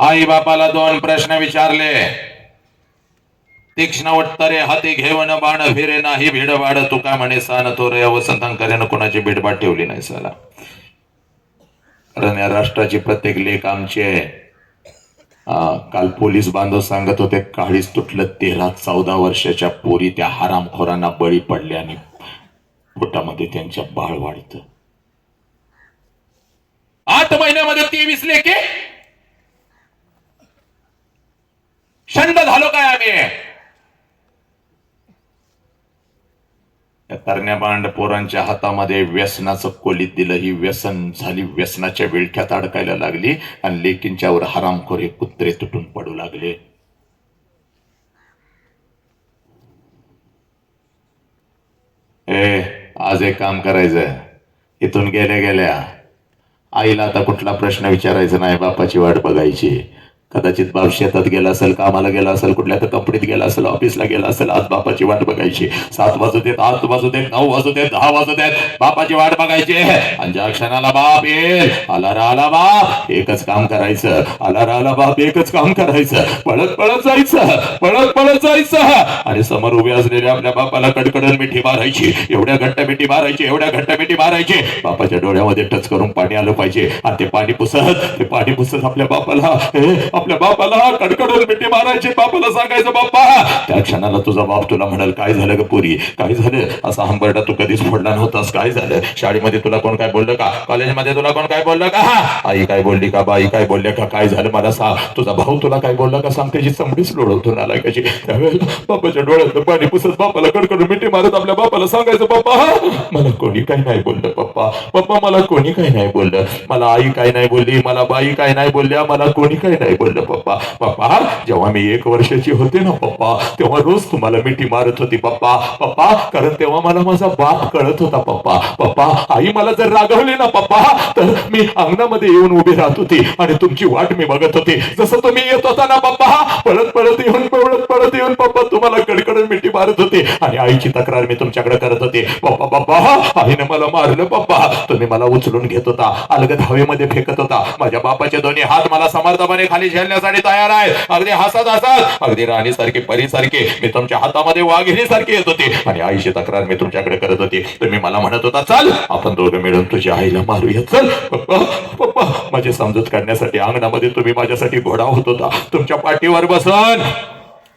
आई बापाला दोन प्रश्न विचारले. तीक्ष्ण उत्तरे हाती घेऊन बाण फिरे नाही भिडबाड तुका म्हणे सान थोर वसंतांकर्यानं कोणाची भिडबाड ठेवली नाही साला. कारण या राष्ट्राची प्रत्येक लेख आमची. आहे काल पोलीस बांधव सांगत होते काळीच तुटलं तेरा चौदा वर्षाच्या पोरी त्या हरामखोरांना बळी पडल्या आणि पोटामध्ये त्यांच्या बाळ वाढत. आठ महिन्यामध्ये तेवीस लेखे? शंड झालो काय आम्ही? या तरण्या बांड पोरांच्या हातामध्ये व्यसनाचं कोलीत दिलं. ही व्यसन झाली. व्यसनाच्या विळख्यात अडकायला लागली आणि लेकींच्यावर हरामखोर हे कुत्रे तुटून पडू लागले. ए आज एक काम करायचं इथून गेल्या गेल्या आईला आता कुठला प्रश्न विचारायचा नाही बापाची वाट बघायची. कदाचित बाप शेतात गेला असेल कामाला गेला असेल कुठल्या तर कंपनीत गेला असेल ऑफिसला गेला असेल आज बापाची वाट बघायची. सात वाजू देत आठ वाजू देत नऊ वाजू देत दहा वाजू देत बापाची वाट बघायची. आणि ज्या क्षणाला बाप येईल आला राला बाप एकच काम करायचं. आला राला बाप एकच काम करायचं. पळत पळत जायचं पळत पळत जायचं. आणि समोर उभे असलेल्या आपल्या बापाला कडकडन मिठी मारायची. एवढ्या घट्ट मिठी मारायची एवढ्या घट्ट मिठी मारायची. बापाच्या डोळ्यामध्ये टच करून पाणी आलं पाहिजे. आणि ते पाणी पुसत ते पाणी पुसत आपल्या बापाला आपल्या बापाला कडकडून मिठी मारायची बापाला सांगायचं बाप्पा त्या क्षणाला तुझा बाप तुला म्हणाल काय झालं ग पुरी? काय झालं? असा हंबरडा तू कधीच फोडला नव्हतास. काय झालं? शाळेमध्ये तुला कोण काय बोललं का? कॉलेजमध्ये तुला कोण काय बोललं का? आई काय बोलली का बाई काय बोलल्या का? काय झालं? मला सांग. तुझा भाऊ तुला काय बोलला का? सांग. त्याची चमडीच लोडवतो आला कशी? त्यावेळेला बापाच्या डोळ्यात पाणी पुसत बापाला कडकडून मिठी मारत आपल्या बापाला सांगायचं पप्पा मला कोणी काय नाही बोललं पप्पा पप्पा मला कोणी काय नाही बोललं. मला आई काय नाही बोलली मला बाई काय नाही बोलल्या मला कोणी काय नाही बोललं. पप्पा पप्पा जेव्हा मी एक वर्षाची होते ना पप्पा तेव्हा रोज तुम्हाला मिठी मारत होती पप्पा पप्पा कारण तेव्हा मला माझा बाप कळत होता पप्पा पप्पा आई मला जर रागवली ना पप्पा तर मी अंगणामध्ये येऊन उभी राहत होती आणि तुमची वाट मी बघत होती. जसं तुम्ही येत होता ना पप्पा पळत पळत येऊन पळत पळत येऊन पप्पा तुम्हाला कडकडून मिठी मारत होते आणि आईची तक्रार मी तुमच्याकडे करत होते. पप्पा पप्पा आईने मला मारलं पप्पा तुम्ही मला उचलून घेत होता अलगद हवेमध्ये फेकत होता. माझ्या बापाचे दोन्ही हात मला समर्थपणे खाली झेलण्यासाठी तयार आहेत. अगदी हसत हसत अगदी राणी सारखी परी मी तुमच्या हातामध्ये वाघिणी सारखी येत होती. आणि आईची तक्रार मी तुमच्याकडे करत होती. तुम्ही मला म्हणत होता चल आपण दोघं मिळून तुझ्या आईला मारूया. चल पप्पा पप्पा. माझी समजूत काढण्यासाठी अंगणामध्ये तुम्ही माझ्यासाठी घोडा होत होता. तुमच्या पाठीवर बसन.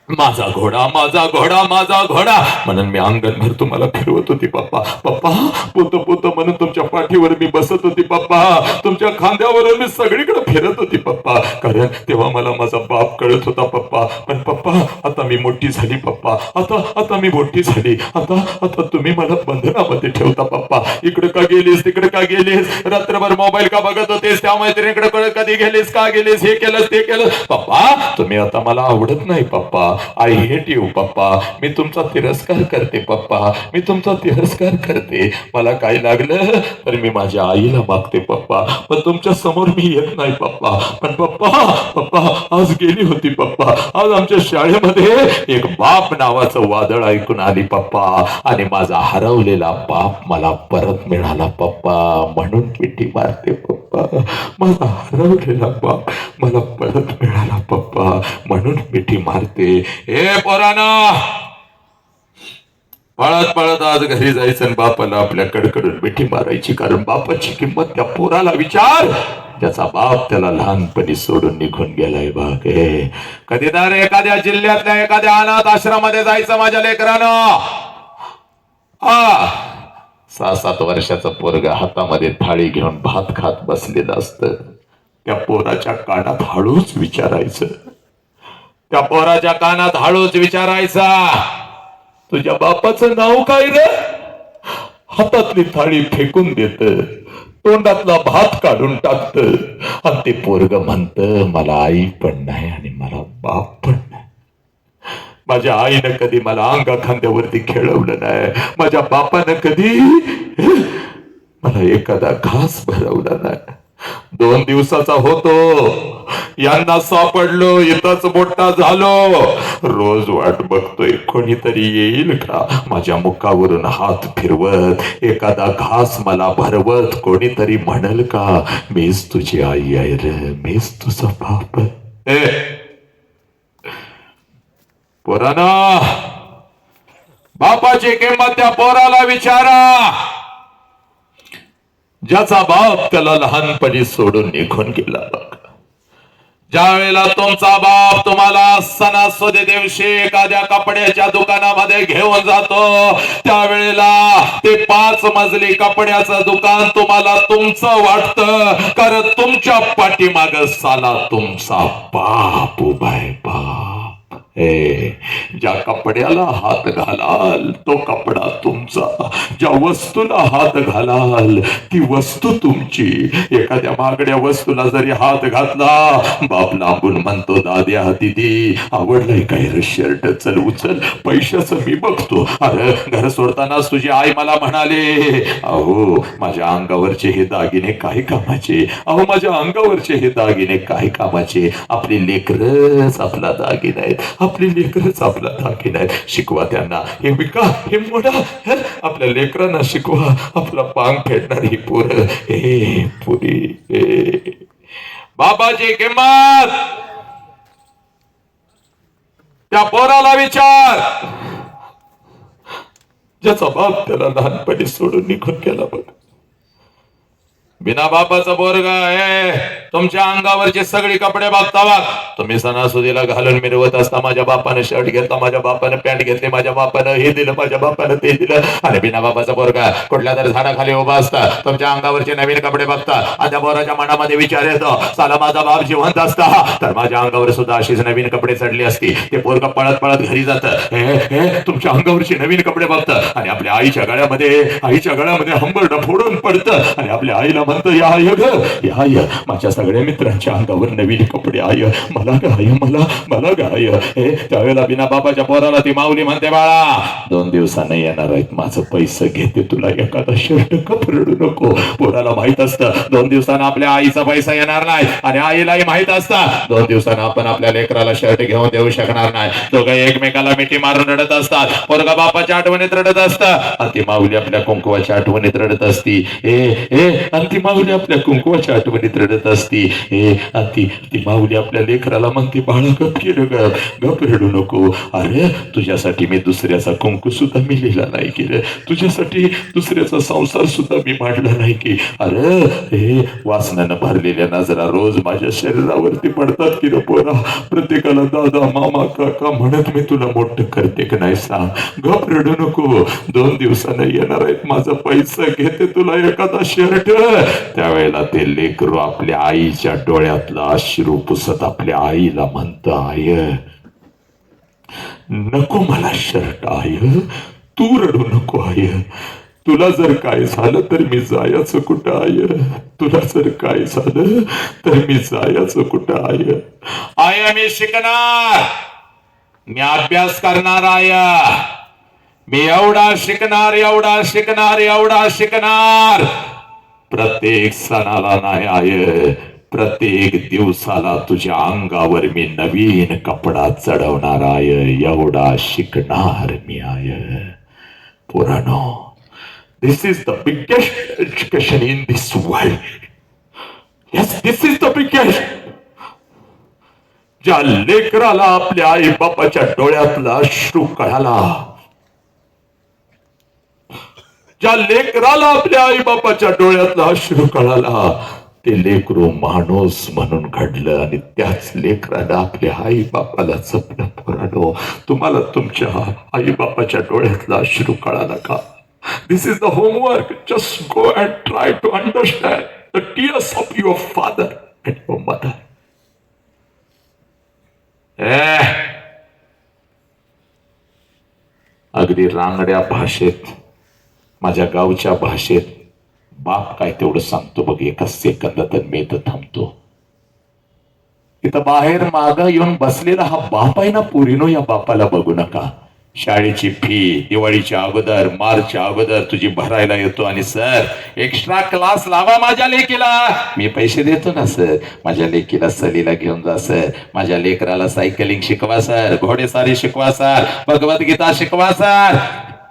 माझा घोडा माझा घोडा माझा घोडा. म्हणून मी अंगणभर तुम्हाला फिरवत होती पप्पा. पप्पा पोत पोत म्हणून तुमच्या पाठीवर मी बसत होती पप्पा. तुमच्या खांद्यावर मी सगळीकडे फिरत होती पप्पा. कारण तेव्हा मला माझा बाप कळत होता पप्पा. पण पप्पा आता मी मोठी झाली पप्पा. आता आता मी मोठी झाली. आता आता तुम्ही मला बंधनामध्ये ठेवता पप्पा. इकडे का गेलीस तिकडे का गेलीस? रात्रभर मोबाईल का बघत होतेस? त्या मैत्रिणीकडे कधी गेलीस? का गेलीस? हे केलं ते केलं पप्पा तुम्ही आता मला आवडत नाही पप्पा. आय हेट यू पप्पा. मी तुमचा तिरस्कार करते पप्पा. मी तुमचा तिरस्कार करते. मला काय लागलं? तर मी माझ्या आईला मागते पप्पा. पण तुमच्यासमोर मी येत नाही पप्पा. पण पप्पा पप्पा आज गेली होती पप्पा. आज आमच्या शाळेमध्ये एक बाप नावाचं वादळ ऐकून आली पप्पा. आणि माझा हरवलेला बाप मला परत मिळाला पप्पा. म्हणून पिठी मारते पप्पा. माझा हरवलेला बाप मला परत मिळाला पप्पा. म्हणून मिठी मारते. हे पोराना! पळत पळत आज घरी जायचं आणि बापाला आपल्या कडकडून मिठी मारायची. कारण बापाची किंमत त्या पोराला विचार त्याचा बाप त्याला लहानपणी सोडून निघून गेलाय बाग हे कधीतर एखाद्या जिल्ह्यातल्या एखाद्या अनाथ आश्रमामध्ये जायचं माझ्या लेकरानं? हा सहा सात वर्षाचा पोरग हातामध्ये थाळी घेऊन भात खात बसलेलं असतं. त्या पोराच्या कानात हळूच विचारायचं. त्या पोराच्या कानात हळूच विचारायचा तुझ्या बापाचं नाव काय रे? हातातली थाळी फेकून देत तोंडातला भात काढून टाकत. आणि ते पोरग म्हणत मला आई पण नाही आणि मला बाप पण नाही. माझ्या आईनं कधी मला अंगा खांद्यावरती खेळवलं नाही. माझ्या बापानं कधी मला एखादा घास भरवला नाही. दोन दिवसाचा होतो. यांना सापडलो इथंच मोठा झालो. रोज वाट बघतोय कोणीतरी येईल का? माझ्या मुखावरून हात फिरवत एखादा घास मला भरवत कोणीतरी म्हणल का मीच तुझी आई आहे रे मीच तुझा बाप ए पोराना बापाची किंमत त्या पोराला विचारा. ज्याचा बाप त्याला लहानपणी सोडून निघून गेला बघ. ज्या वेळेला तुमचा बाप तुम्हाला सणासुदी दिवशी एखाद्या कपड्याच्या दुकानामध्ये घेऊन जातो त्यावेळेला ते पाच मजली कपड्याचं दुकान तुम्हाला तुमचं वाटतं. कारण तुमच्या पाठीमाग साला तुमचा बाप उभाय बाप. ज्या कपड्याला हात घालाल तो कपडा तुमचा. ज्या वस्तूला हात घालाल ती वस्तू तुमची. एखाद्या महागड्या वस्तूला जरी हात घातला बाप लांबून म्हणतो दाद्या दिदी आवडलंय काय रे शर्ट? चल उचल. पैशाचं मी बघतो. अरे घर सोडतानाच तुझी आई मला म्हणाले अहो माझ्या अंगावरचे हे दागिने काय कामाचे? अहो माझ्या अंगावरचे हे दागिने काय कामाचे? आपली लेकरच आपला दागिने आहेत. आपली लेकरच आपला दागिना आहेत शिकवा त्यांना. हे विका हे मोडा आपल्या लेकरांना शिकवा. आपला पांग फेडणार ही पोर. हे पुरी हे. बाबाची किंमत! त्या पोराला विचार! ज्याचा बाप त्याला लहानपणी सोडून निघून गेला बघ. बिना बापाचा बोरग आहे. तुमच्या अंगावरचे सगळे कपडे बघता तुम्ही सणासुदीला घालून मिरवत असता माझ्या बापाने शर्ट घेतला माझ्या बापाने पॅन्ट घेतली माझ्या बापानं हे दिलं माझ्या बापानं ते दिलं. आणि बिना बापाचा बोरगा कुठल्या तरी झाडाखाली उभा असता तुमच्या अंगावरचे नवीन कपडे बघता आणि त्या बोराच्या मनामध्ये विचार येतो साला माझा बाप जिवंत असता. तर माझ्या अंगावर सुद्धा अशीच नवीन कपडे चढली असती. ते पोरग पळत पळत घरी जात. तुमच्या अंगावरचे नवीन कपडे बघतं. आणि आपल्या आईच्या गळ्यामध्ये आईच्या गळ्यामध्ये हंबरड फोडून पडतं. आणि आपल्या आईला म्हणतं या आय ग आय माझ्या सगळ्या मित्रांच्या अंगावर नवीन कपडे आय मला गाय मला मला गाय. हे त्यावेळेला बिना बाबाच्या पोराला ती माऊली म्हणते बाळा दोन दिवसानं येणार आहेत माझं पैसे घेते तुला एखादा शर्ट कप रडू नको. पोराला माहीत असतं दोन दिवसानं आपल्या आईचा पैसा येणार नाही आणि आईलाही माहीत असतं दोन दिवसानं आपण आपल्या लेकराला शर्ट घेऊन देऊ शकणार नाही. दोघं एकमेकाला मिठी मारून रडत असतात पोरगा बापाच्या आठवणीत रडत असतात आणि ती माऊली आपल्या कुंकुवाच्या आठवणीत रडत असती. ए ए आणि ती माऊली आपल्या कुंकुवाच्या आठवणीत रडत असती. ती ती माऊली आपल्या लेकराला म्हणते बाळा गप केलं गप? गप रडू नको. अरे तुझ्यासाठी मी दुसऱ्याचा कुंकू सुद्धा मी लिहिला नाही की तुझ्यासाठी दुसऱ्याचा संसार सुद्धा मी मांडला नाही की. अरे हे वासनानं भरलेल्या नजरा रोज माझ्या शरीरावरती पडतात की पोरा. प्रत्येकाला दादा मामा काका म्हणत मी तुला मोठं करते का नाही सांग. गप रडू नको. दोन दिवसानं येणार आहेत माझा पैसा घेते तुला एखादा शर्ट. त्यावेळेला ते लेकरू आपल्या आईच्या डोळ्यातला अश्रू पुसत आपल्या आईला म्हणत आय नको मला शर्ट आय तू रडू नको आय. तुला जर काय झालं तर मी जायचं कुठं आय. तुला जर काय झालं तर मी जायचं कुठं आय. आय मी शिकणार. मी अभ्यास करणार आय. मी एवढा शिकणार एवढा शिकणार एवढा शिकणार. प्रत्येक सणाला नाही आय प्रत्येक दिवसाला तुझ्या अंगावर मी नवीन कपडा चढवणार आय एवढा शिकणार मी आय पुरानो this is the biggest education in this world yes this is the biggest ज्या लेकराला आपल्या आई बापाच्या डोळ्यातला अश्रू कळाला ज्या लेकराला आपल्या आई बापाच्या डोळ्यातला अश्रू कळाला ते लेकरू माणूस म्हणून घडलं आणि त्याच लेकराला आपल्या आई बापाला जपलं पोरानो. तुम्हाला तुमच्या आई बापाच्या डोळ्यातला अश्रू कळाला का? This is the homework just go and try to understand the tears of your father and your mother अगदी रांगड्या भाषेत माझ्या गावच्या भाषेत बाप काय तेवढं सांगतो बघ एका सेकंदात मी इथं थांबतो. इथं बाहेर माग येऊन बसलेला हा बाप आहे ना पुरीनो या बापाला बघू नका. शाळेची फी दिवाळीच्या अगोदर मार्चच्या अगोदर तुझी भरायला येतो आणि सर एक्स्ट्रा क्लास लावा माझ्या लेकीला. मी पैसे देतो ना सर. माझ्या लेकीला सलीला घेऊन जा सर. माझ्या लेकराला सायकलिंग शिकवा सर. घोडेसारी शिकवा सर. भगवद्गीता शिकवा सर.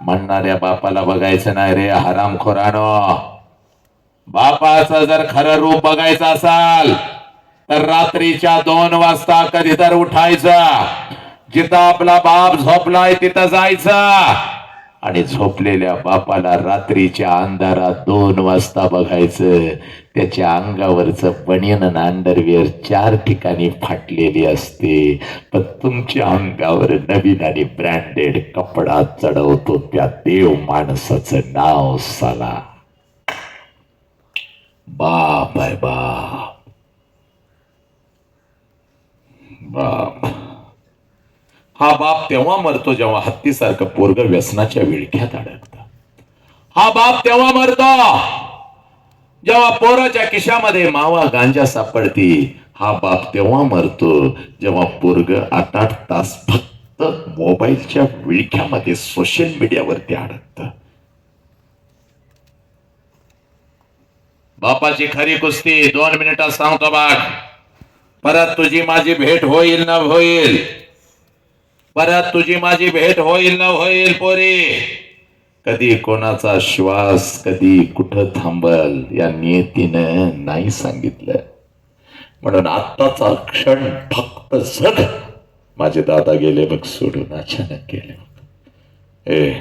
म्हणणाऱ्या बापाला बघायचं नाही रे हरामखोरानो बापाचं जर खरं रूप बघायचं असाल तर रात्रीच्या दोन वाजता कधी तर उठायचं. जिथं आपला बाप झोपलाय तिथं जायचं. आणि झोपलेल्या बापाला रात्रीच्या अंधारात दोन वाजता बघायचं. त्याच्या अंगावरचं बनियन आणि अंडरवेअर चार ठिकाणी फाटलेली असते. पण तुमच्या अंगावर नवीन आणि ब्रँडेड कपडा चढवतो त्या देव माणसाचं नाव साला. बाप आहे बाप. बाप. हा बाप तेव्हा मरतो जेव्हा हत्तीसारखं पोरग व्यसनाच्या विळख्यात अडकत. हा बाप तेव्हा मरतो जेव्हा पोराच्या खिशामध्ये मावा गांजा सापडती हा बाप तेव्हा मरतो जेव्हा पोरग आठ आठ तास फक्त मोबाईलच्या विळख्यामध्ये सोशल मीडियावरती अडकत. बापाची खरी कुस्ती दोन मिनिटात सांगतो बाग परत तुझी माझी भेट होईल ना होईल. परत तुझी माझी भेट होईल ना होईल पोरी. कधी कोणाचा श्वास कधी कुठं थांबल या नियतीनं नाही सांगितलं. म्हणून आत्ताचा क्षण फक्त जग माझे दादा गेले बघ सोडून अचानक गेले बघ. ए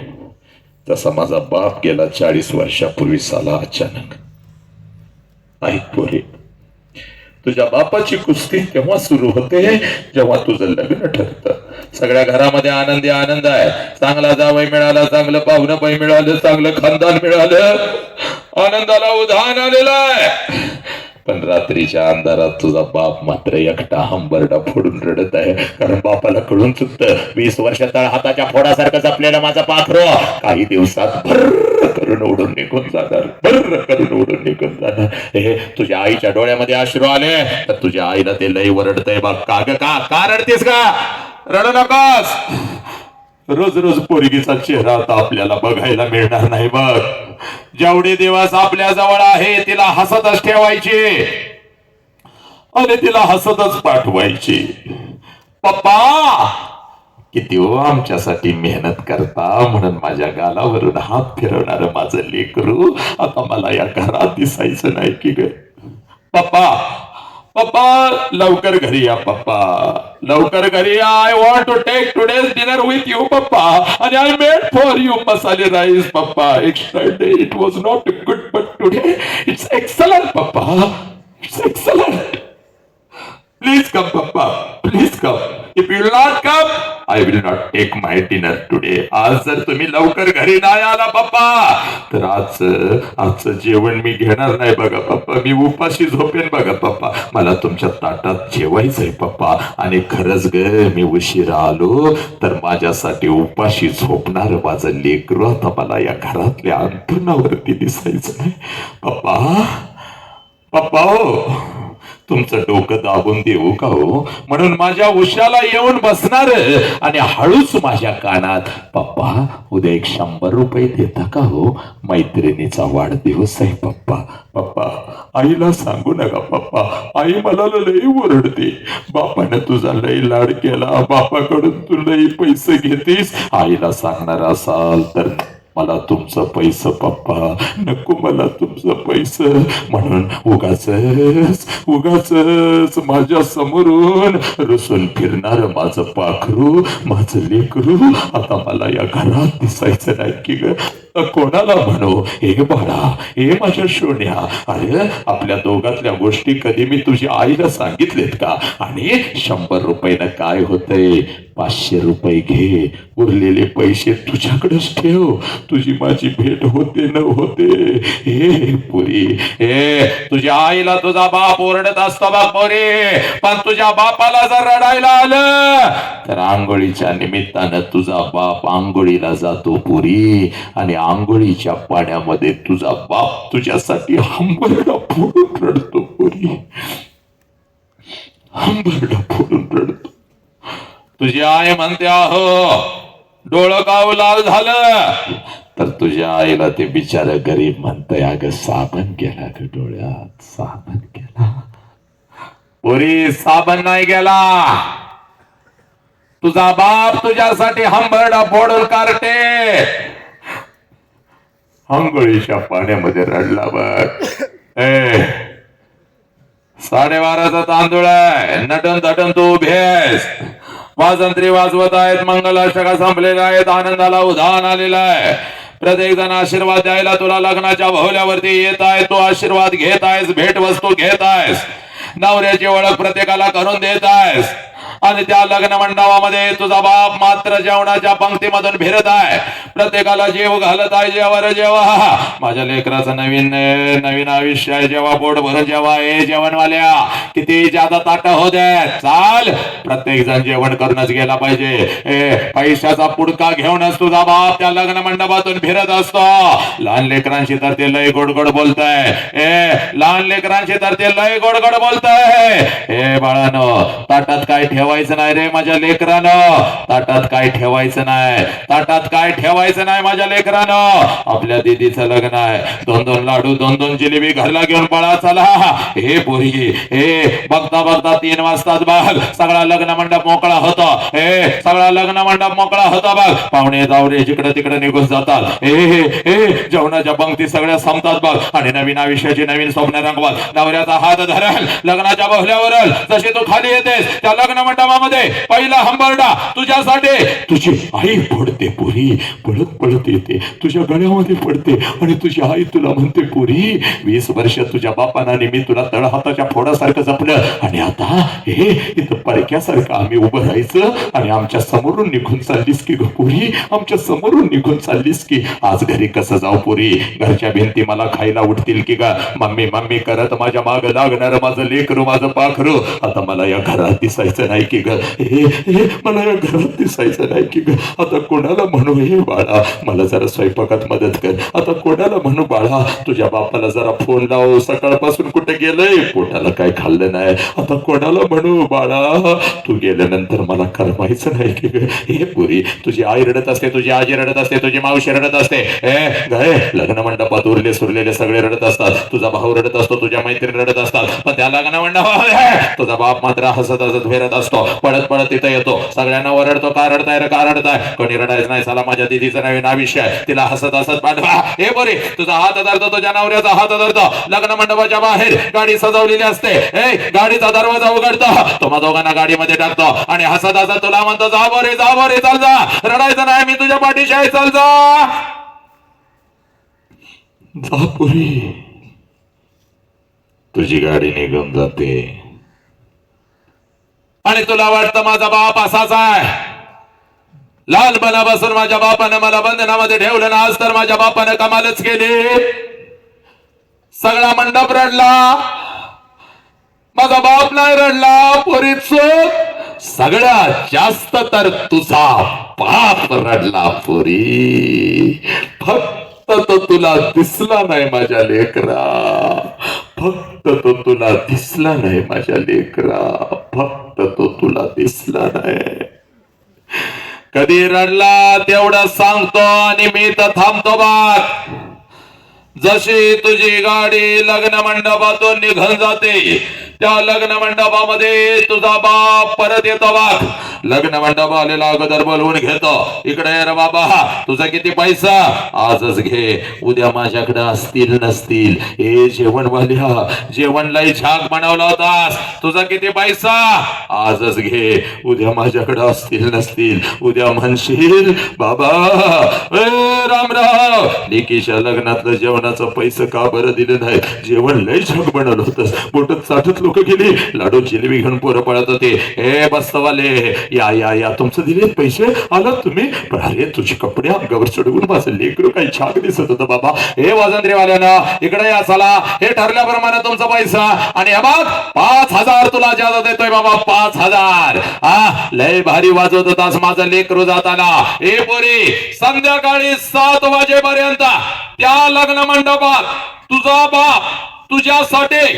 जसा माझा बाप गेला चाळीस वर्षापूर्वी साला अचानक. ऐक पोरे तुझ्या बापाची कुस्ती केव्हा सुरू होते जेव्हा तुझं लग्न ठरतं. सगळ्या घरामध्ये आनंदी आनंद आहे. चांगला जावई मिळाला चांगलं पाहुणं बाई मिळालं चांगलं खानदान मिळालं. आनंदाला उधाण आलेलं आहे. पण रात्रीच्या अंधारात तुझा बाप मात्र एकटा हंबरडा फोडून रडत आहे. कारण बापाला कळून चुकतं वीस वर्षाचा हाताच्या फोडासारखं जपलेला माझा पाखरो काही दिवसात भर्र करून उडून निघून जाणार भर्र करून उडून निघून जाणार. हे तुझ्या आईच्या डोळ्यामध्ये अश्रू आले तर तुझ्या आईला ते लई वरडतंय बाप का ग का? का रडतेस का? रडू नकोस. रोज रोज पोरगीचा चेहरा आता आपल्याला बघायला मिळणार नाही बघ. जेवढे दिवस आपल्या जवळ आहे तिला हसतच ठेवायची. आणि तिला हसतच पाठवायची. पप्पा किती हो आमच्यासाठी मेहनत करता म्हणून माझ्या गालावरून हात फिरवणार माझं लेकरू आता मला या घरात दिसायचं नाही की ग. पप्पा पप्पा लवकर घरी या पप्पा. लवकर घरी या. I want to take today's dinner with you papa. आणि आय मेड फॉर यू मसाले rice papa. Yesterday it was not good but today it's excellent papa. It's excellent please come papa. Please come if you not come I will not take my dinner today आज जर तुम्ही लवकर घरी नाही आला पप्पा तर आज आजचं जेवण मी घेणार नाही बघा पप्पा. मी उपाशी झोपेन बघा पप्पा. मला तुमच्या ताटात जेवायचंय पप्पा. आणि खरंच ग मी उशिरा आलो तर माझ्यासाठी उपाशी झोपणार माझं लेकरू आता मला या घरातल्या अंतुनावरती दिसायचं नाही पप्पा पप्पा हो तुमचं डोकं दाबून देऊ का हो? म्हणून माझ्या उशाला येऊन बसणार आणि हळूच माझ्या कानात पप्पा उद्या एक शंभर रुपये देता का हो? मैत्रिणीचा वाढदिवस आहे पप्पा. पप्पा आईला सांगू नका पप्पा. आई मला लई ओरडते. बापानं तुझा लई लाड केला. बापाकडून तू लई पैसे घेतीस. आईला सांगणार असाल तर मला तुमचं पैसे पप्पा. नको मला तुमचं पैसे. म्हणून उगाच उगाच माझ्या समोरून रुसून फिरणार माझं पाखरू माझं लेकरू. आता मला या घरात दिसायचं नाही की ग. कोणाला म्हणू? हे बाळा हे माझ्या शोण्या अरे आपल्या दोघातल्या गोष्टी कधी मी तुझ्या आईला सांगितलेत का? आणि शंभर रुपयानं काय होतंय? पाचशे रुपये घे. उरलेले पैसे तुझ्याकडेच ठेव. तुझी माझी भेट होते न होते. हे पुरी हे तुझ्या आईला तुझा बाप ओरडत असतो बा पण तुझ्या बापाला जर रडायला आलं तर आंघोळीच्या निमित्तानं तुझा बाप आंघोळीला जातो पुरी. आणि आंघोळीच्या पाण्यामध्ये तुझा बाप तुझ्यासाठी हंबरडा फोडून रडतो पुरी. हंबरडा फोडून रडतो. तुझी आई म्हणते आहो डोळं गाव लाल झालं. तर तुझ्या आईला ते बिचार गरीब म्हणतंय अगं साबण गेला ग डोळ्यात साबण गेला पुरी साबण नाही गेला. तुझा बाप तुझ्यासाठी हंबरडा फोडून काढते. आंघोळीच्या पाण्यामध्ये रडला बघ. ए साडेबाराचा तांदूळ आहे. नटन धटन तू भेस वाजंत्री वाजवत आहेत मंगलाष्टका संपलेला आहेत आनंदाला उधाण आलेला आहे. प्रत्येक जण आशीर्वाद द्यायला तुला लग्नाच्या भावल्यावरती येत आहे. तू आशीर्वाद घेत आहेस भेट वस्तू घेत आहेस. नवऱ्याची ओळख प्रत्येकाला करून देत आहेस. आणि त्या लग्न मंडपामध्ये तुझा बाप मात्र जेवणाच्या पंक्तीमधून फिरत आहे. प्रत्येकाला जेव घालत आहे जेवर जेव्हा माझ्या लेकराचं नवीन नवीन आयुष्य आहे. जेव्हा पोट भरून जेव्हा हे जेवणवाल्या किती जादा ताट हो चाल प्रत्येक जण जेवण करूनच गेला पाहिजे. ए पैशाचा पुडका घेऊनच तुझा बाप त्या लग्न मंडपातून फिरत असतो. लहान लेकरांशी तर ते लय गोड गोड बोलताय. ए लहान लेकरांशी तर ते लय गोड गोड आहे ए बाळानो ताटात काय ठेवायचं नाही रे माझ्या लेकरानं. ताटात काय ठेवायचं नाही. ताटात काय ठेवायचं नाही माझ्या लेकरानं. आपल्या दिदीचं लग्न आहे. दोन दोन लाडू दोन दोन जिलेबी घरला घेऊन पळा चला. हे पोरगी हे बघता बघता तीन वाजताच बघ. सगळा लग्न मंडप मोकळा होतो. हे सगळा लग्न मंडप मोकळा होता बघ. पाहुणे जावरे जिकडे तिकडे निघून जातात. ए हे हे जेवणाच्या पंक्ती सगळ्या संपतात बघ. आणि नवीन आयुष्याची नवीन स्वप्न रंगवाल नवऱ्याचा हात धरल. लग्नाच्या बहल्यावरल. जशी तू खाली येतेस त्या लग्न मंडप मंडपामध्ये पहिला हंबरडा. तुझ्यासाठी. तुझी आई पडते पुरी. पळत पडत येते. तुझ्या गळ्यामध्ये पडते. आणि तुझी आई तुला म्हणते पुरी वीस वर्ष तुझ्या बापाना मी तुला तळहाताच्या फोडासारखं जपलं. आणि आता हे इथं परक्यासारखं आम्ही उभं राहायचं. आणि आमच्या समोरून निघून चाललीस की पुरी? आमच्या समोरून निघून चाललीस की? आज घरी कसं जाऊ पुरी? घरच्या भिंती मला खायला उठतील की ग? मम्मी मम्मी करत माझ्या माग लागणार माझं लेकरू माझं पाखरू. आता मला या घरात दिसायचं नाही की ग हे हे मला या घरात दिसायचं नाही की ग आता कोणाला म्हणू हे बाळा? मला जरा स्वयंपाकात मदत कर. आता कोणाला म्हणू बाळा? तुझ्या बापाला जरा फोन लाव. सकाळपासून कुठे गेलंय? पोटाला काय खाल्लं नाही. आता कोणाला म्हणू बाळा? तू गेल्यानंतर मला करमायचं नाही की ग हे पुरी तुझी आई रडत असते तुझी आजी रडत असते तुझी मावशी रडत असते. ए गए लग्न मंडपात उरले सुरलेले सगळे रडत असतात. तुझा भाऊ रडत असतो तुझ्या मैत्रीण रडत असतात. पण त्या लग्न मंडपात तुझा बाप मात्र हसत हसत फिरत असतो. असतो. पडत पडत तिथं येतो. सगळ्यांना ओरडतो का रडताय रे का रडताय कोणी रडायचं नाही साला माझ्या दिदीचं नवीन आयुष्य आहे. तिला हसत हसत पाठवा हे बरे तुझा हात धरतो तुझ्या नवऱ्याचा हात धरतो. लग्न मंडपाच्या बाहेर गाडी सजवलेली असते. ए गाडीचा दरवाजा उघडतो. तुम्हा दोघांना गाडीमध्ये टाकतो. आणि हसत हसत तुला म्हणतो जा बरे जा बरे चाल जा. रडायचं नाही मी तुझ्या पाठीशी आहे चाल जा. जा पुरी तुझी गाडी निघून जाते. आणि तुला वाटतं माझा बाप असाच आहे? लहानपणापासून माझ्या बापानं मला बंधनामध्ये ठेवलं ना आज तर माझ्या बापानं कमालच केली. सगळा मंडप रडला. माझा बाप नाही रडला पोरीच सगळ्यात जास्त तर तुझा बाप रडला पोरी. फक्त तो तुला दिसला नाही माझ्या लेकरा. फक्त तो तुला दिसला नाही माझ्या लेकरा. फक्त तो तुला दिसला नाही. कधी रडला तेवढं सांगतो आणि मी तर थांबतो बाग जशी तुझी गाडी लग्न मंडपातून निघून जाते त्या लग्न मंडपामध्ये तुझा बाप परत येतो बाप लग्न मंडप आलेला अगोदर बोलवून घेतो इकडे रे बाबा तुझा किती पैसा? आजच घे उद्या माझ्याकडे असतील नसतील. हे जेवण वाल्या लय झाक बनवला होतास. तुझा किती पैसा? आजच घे उद्या माझ्याकडे असतील नसतील. उद्या म्हणशील बाबा ए रामराव निकीच्या लग्नातलं जेवण जेवणाचा पैसे का बरं दिले नाही? जेवण लय झाक बनवलं होतं. बोटत साठत लोक गेली. लाडू जिलेबी घेऊन पोरं पळत होते. हे बस्तवाले या या या. तुमचं दिले पैसे? आलात तुम्ही? पण अरे तुझे कपडे अंगावर चढवून माझं लेकरू काही छान दिसत होतं बाबा. हे वाजंत्रीवाल्यानं इकडे या चला. हे ठरल्याप्रमाणे तुमचा पैसा. आणि हे पाच हजार तुला जादा देतोय बाबा. पाच हजार. हा? लय भारी वाजवत होतास माझं लेकरू जाताना. हे पोरी संध्याकाळी सात वाजेपर्यंत. त्या लग्न मंडपात तुझा बाप तुझ्यासाठी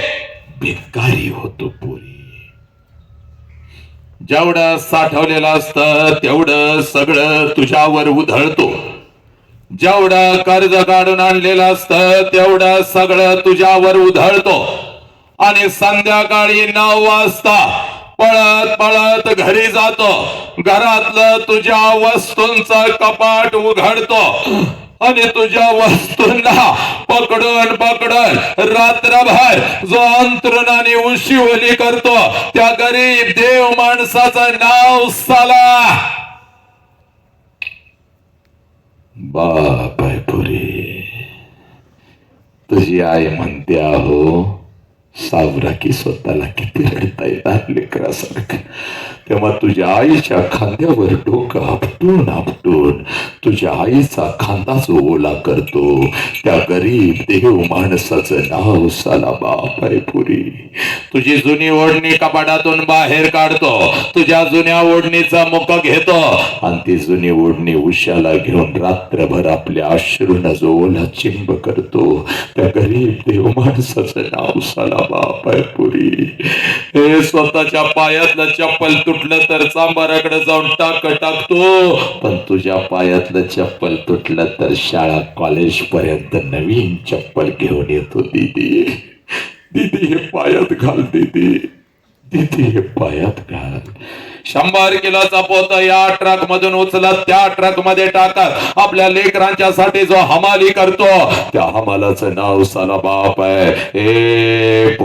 भिकारी होतो पोरी. जेवढं साठवलेलं असतं तेवढं सगळं तुझ्यावर उधळतो. जेवढं कर्ज काढून आणलेलं असतं तेवढं सगळं तुझ्यावर उधळतो. आणि संध्याकाळी नऊ वाजता पळत पळत घरी जातो. घरातलं तुझ्या वस्तूंचं कपाट उघडतो. आणि तुझ्या वस्तूंना पकडून पकडून रात्रभर जो अंतरुणाने उशिवली करतो त्या गरीब देव माणसाचं नाव साला बापुरी तुझी आई म्हणते आहो सावरा की स्वतःला किती रडता येतात लेकरासारखं तेव्हा तुझ्या आईच्या खांद्यावर डोकं आपटून आपटून तुझ्या आईचा खांदाच ओला करतो. त्या गरीब देव माणसाचं नाव साला बाप आहे पुरी तुझी जुनी ओढणी कपाडातून बाहेर काढतो. तुझ्या जुन्या ओढणीचा मुख घेतो. आणि ती जुनी ओढणी उशाला घेऊन रात्रभर आपल्या अश्रून जो ओला चिंब करतो. त्या गरीब देव माणसाचं नाव साला बाप आहे पुरी हे स्वतःच्या पायातलं चप्पल तुटलं तर चांबाराकडे जाऊन टाक टाकतो. पण तुझ्या पायातलं चप्पल तुटलं तर शाळा कॉलेज पर्यंत नवीन चप्पल घेऊन येतो दीदी. दीदी हे पायात घाल दीदी. दीदी हे पायात घाल. शंभर किलोचा पोत या ट्रक मधून उचलत त्या ट्रकमध्ये टाकत आपल्या लेकरांच्या साठी जो हमाली करतो त्या हमालाचं नाव साला बाप आहे. ए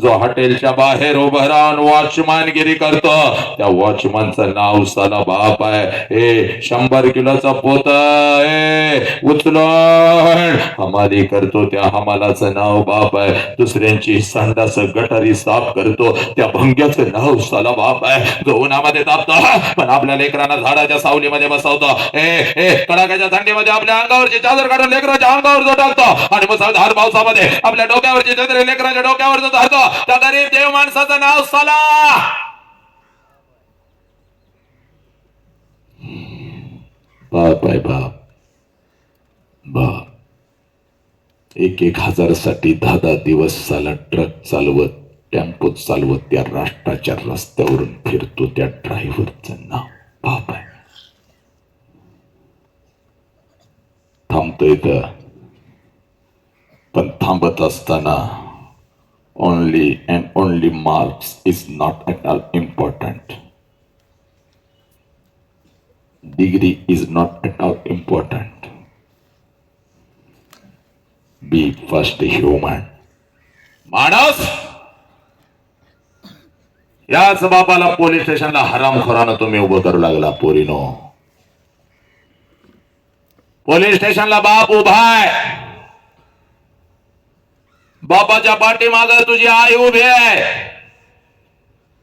जो हॉटेलच्या बाहेर उभं राहून वॉचमॅनगिरी करतो त्या वॉचमॅनचं नाव साला बाप आहे. ए शंभर किलोचा पोत ए उचलून हमाली करतो त्या हमालाचं नाव बाप आहे. दुसऱ्यांची संडास गटारी साफ करतो त्या भंग्याचं नाव साला बाप आहे. जो तापतो पण आपल्या लेकरांना झाडाच्या सावलीमध्ये बसवतो. ए ए कडाक्याच्या थंडीमध्ये आपल्या अंगावरची चादर काढून लेकराच्या अंगावर जो टाकतो आणि मुसळधार पावसामध्ये आपल्या डोक्यावरची चादर लेकराच्या डोक्यावर जो धारतो त्या गरीब देव माणसाचं नाव सला. बाप आहे बाप. बाप. एक एक हजारसाठी दहा दहा दिवस साला ट्रक चालवत. टेम्पो चालवत त्या राष्ट्राच्या रस्त्यावरून फिरतो त्या ड्रायव्हरचं नाव. बाप आहे थांबतोय का? पण थांबत असताना only and only marks is not at all important degree is not at all important be first human माणूस याच बापाला पोलीस स्टेशनला हरामखोरानं तुम्ही उभं करू लागला पोरीनो. पोलीस स्टेशनला बाप उभा आहे. बापाच्या पाठीमाग तुझी आई उभी आहे.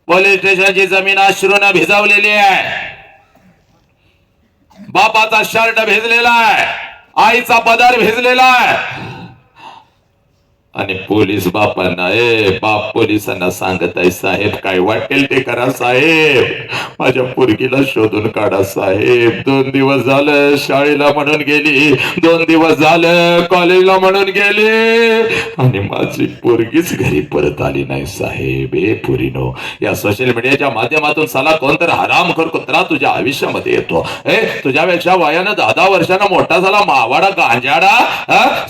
पोलीस स्टेशनची जमीन अश्रूनं भिजवलेली आहे. बापाचा शर्ट भिजलेला आहे. आईचा पदर भिजलेला आहे. आणि पोलीस बापांना ए बाप पोलिसांना सांगत आहे साहेब काय वाटेल ते करा साहेब. माझ्या पोरगीला शोधून काढा साहेब. दोन दिवस झालं शाळेला म्हणून गेली. दोन दिवस झालं कॉलेजला म्हणून गेली. आणि माझी पोरगीच घरी परत आली नाही साहेब. ए पुरीनो या सोशल मीडियाच्या माध्यमातून साला कोणतरी हराम कर कुत्रा तुझ्या आयुष्यामध्ये येतो. ए तुझ्यापेक्षा वयानं दहा दहा वर्षानं मोठा झाला मावाडा गांजाडा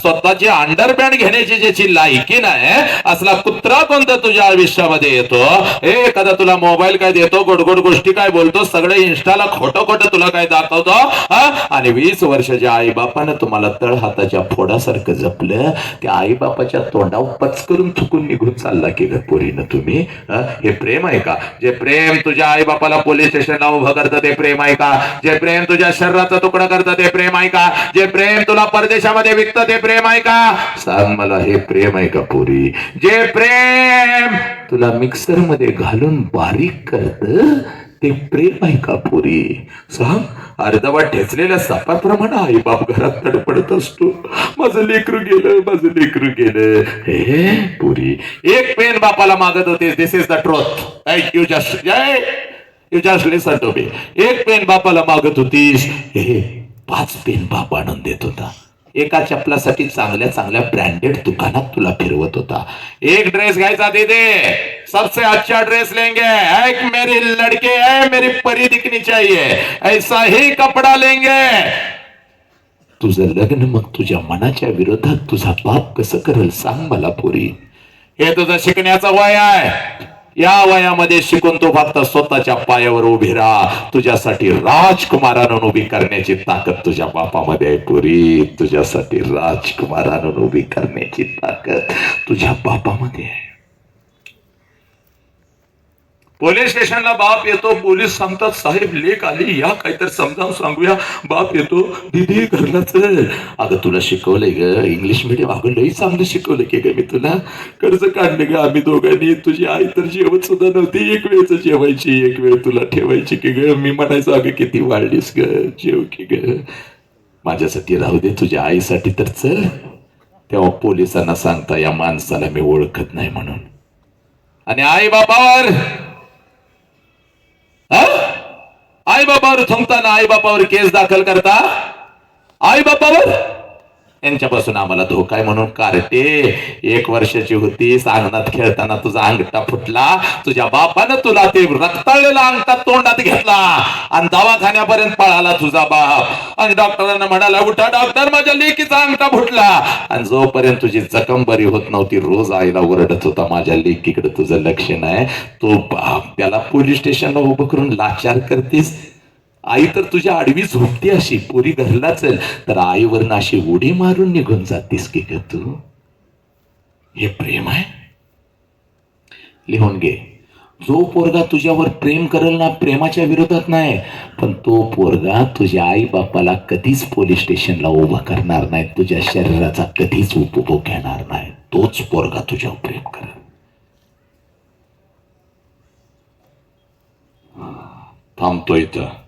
स्वतःची अंडरपॅन्ट घेण्याची जे चिल्ल लायकी नाही. असला कुत्रा कोणता तुझ्या आयुष्यामध्ये येतो. ए एखादा तुला मोबाईल काय देतो गोडगोड गोष्टी काय बोलतो सगळे इन्स्टाला खोटं खोटं तुला काय दाखवतो आणि वीस वर्षाच्या आई बापानं तुम्हाला तळ हाताच्या फोडासारखं जपलं त्या आई बापाच्या तोंडावर पचकरून थुकून निघून चालला की पोरीनं तुम्ही हे? प्रेम आहे का? जे प्रेम तुझ्या आई बापाला पोलीस स्टेशनला उभं करतं ते प्रेम आहे का? जे प्रेम तुझ्या शरीराचा तुकडा करतं ते प्रेम आहे का? जे प्रेम तुला परदेशामध्ये विकतं ते प्रेम आहे का? सांग मला हे प्रेम. आहे का पुरी? जे प्रेम तुला मिक्सरमध्ये घालून बारीक करत ते प्रेम आहे का पुरी? सांग अर्धवा ठेचलेल्या सापाप्रमाणे आई बाप घरात तडपडत असतो. माझं लेकरू गेलं माझं लेकरू गेलं. हे पुरी. एक पेन बापाला मागत होते. This is the truth you just you just listen to me एक पेन बापाला मागत होतीस. हे पाच पेन बाप आणून देत होता. एका चपलासाठी चांगल्या चांगल्या ब्रँडेड दुकानात तुला फिरवत होता. एक ड्रेस घ्यायचा दीदी. सबसे अच्छा ड्रेस लेंगे. एक मेरी लड़के है मेरी परी दिखनी चाहिए. ऐसा ही कपड़ा लेंगे. तुझं लग्न मग तुझ्या मनाच्या विरोधात तुझा बाप कसं करल सांग मला पोरी. हे तुझं शिकण्याचं वय आहे. या वयामध्ये शिकून तू फक्त स्वतःच्या पायावर उभी राहा. तुझ्यासाठी राजकुमारानं उभी करण्याची ताकद तुझ्या बापामध्ये आहे पुरी. तुझ्यासाठी राजकुमारानं उभी करण्याची ताकद तुझ्या बापामध्ये आहे. पोलीस स्टेशनला बाप येतो पोलीस सांगतात साहेब लेख आली या काहीतरी समजावून सांगूया. बाप येतो दिदी घरला चल अगं तुला शिकवलंय ग इंग्लिश मिडियम अगं लई चांगलं शिकवलं की ग मी तुला. कर्ज काढले ग आम्ही दोघांनी तुझी आई तर जेवत सुद्धा नव्हती एक वेळच जेवायची एक वेळ तुला ठेवायची की ग. मी म्हणायचो अगं किती वाढलीस ग जेव की ग. माझ्यासाठी राहू दे तुझ्या आईसाठी तर चल. तेव्हा पोलिसांना सांगता या माणसाला मी ओळखत नाही म्हणून. आणि आई बापावर आई बापावर थुंकताना आई बापावर केस दाखल करता आई त्यांच्यापासून यांच्यापासून आम्हाला धोका आहे म्हणून कार्टे एक वर्षाची होती अंगणात खेळताना तुझा अंगठा फुटला तुझ्या बापानं तुला ते रक्ताळलेला अंगठा तोंडात घेतला आणि दवाखान्यापर्यंत पळाला तुझा बाप. आणि डॉक्टरांना म्हणाला उठा डॉक्टर माझ्या लेकीचा अंगठा फुटला. आणि जोपर्यंत तुझी जखम बरी होत नव्हती रोज आईला ओरडत होता माझ्या लेकीकडे तुझं लक्ष नाही तो बाप त्याला पोलीस स्टेशनला उभं करून लाचार करतेस आई तर तुझ्या आडवी झोपते अशी पोरी घरला चल. तर आईवरनं अशी उडी मारून निघून जातीस की ग तू? हे प्रेम आहे? लिहून घे. जो पोरगा तुझ्यावर प्रेम करेल ना प्रेमाच्या विरोधात नाही. पण तो पोरगा तुझ्या आई बापाला कधीच पोलीस स्टेशनला उभा करणार नाही. तुझ्या शरीराचा कधीच उपभोग घेणार नाही. तोच पोरगा तुझ्यावर प्रेम करेल. थांबतो इथं.